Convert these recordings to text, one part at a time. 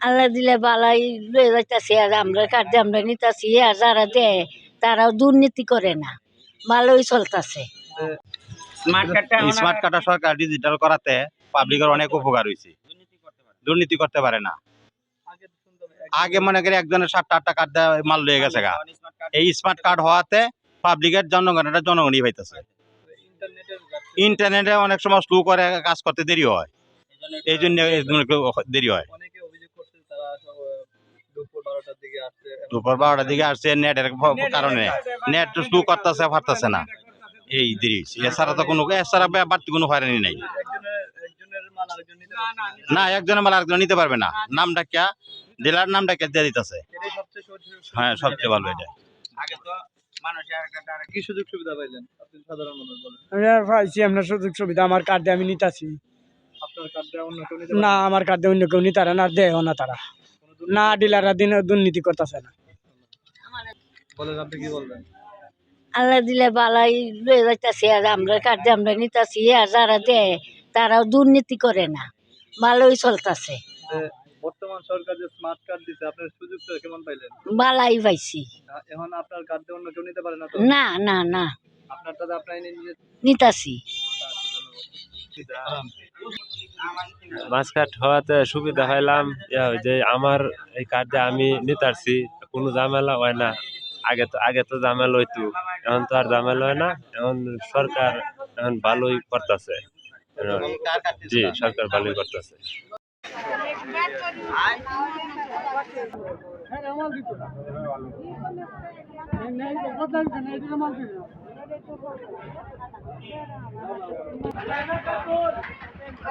আল্লাহ দিলে বালাই লয়ে যাইতাছি আর আমরা কার্ডে আমরা নিতাছি আর যারা দেয় তারাও দুর্নীতি করে না। ভালোই চলতেছে। স্মার্ট কার্ডটা সরকার ডিজিটাল করাতে পাবলিকের অনেক উপকার হয়েছে দুর্নীতি করতে পারে না। আগে মনে করি একজনের সাতটা আটটা কার্ড দেওয়া মাল লয়ে গেছে গা। এই স্মার্ট কার্ড হওয়াতে পাবলিকের জনগণের জনগণই পাইতেছে। ইন্টারনেটে অনেক সময় স্লো করে কাজ করতে দেরি হয়। এই জন্য এই জন্য একটু দেরি হয়। দুপুর বারোটার দিকে আসছে নেটের কারণে। নেট স্লো করতেছে পারতেছে না। এই দেরি এছাড়া তো কোনো এছাড়া বাড়তি কোনো হয়রানি নাই। একজনের একজনের মাল আরেকজন নিতে না। একজনের মাল আরেকজন নিতে পারবে না। নামটা কে? ডিলার নামটা কে দিয়ে দিতেছে? এটাই সবচেয়ে সহজ- হ্যাঁ সবচেয়ে ভালো এটা। আগে তো কি সুযোগ সুবিধা পাইলেন? আপনি সাধারণ মানুষ বলেন। পাইছি আপনার সুযোগ সুবিধা। আমার কার্ড দিয়ে আমি নিতাছি। অন্য কেউ নিতে না আমার কার্ড দিয়ে অন্য কেউ নিতে পারে না আর দেয় না তারা। না ডিলাররা দিন দুর্নীতি করতেছে না। আল্লাহ দিলে বালাই লয়ে যাইতাছি আর আমরা কার্ডে আমরা নিতাছি আর যারা দেয় তারাও দুর্নীতি করে না। ভালোই চলতেছে। বর্তমান সরকার যে স্মার্ট কার্ড দিচ্ছে আপনার সুযোগটা কেমন পাইলেন? বালাই পাইছি। এখন আপনার কার্ড অন্য কেউ নিতে পারে না তো? না না না। আপনার তো আপনি নিতাছি। মাছ কাট হওয়াতে সুবিধা হইলাম যে আমার এই কার্ডে আমি নিতারছি, কোনো ঝামেলা হয় না। আগে তো আগে তো ঝামেলা হইতো, এখন তো আর ঝামেলা হয় না, এখন সরকার এখন ভালোই করতেছে। জি, সরকার ভালোই করতেছে।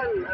You.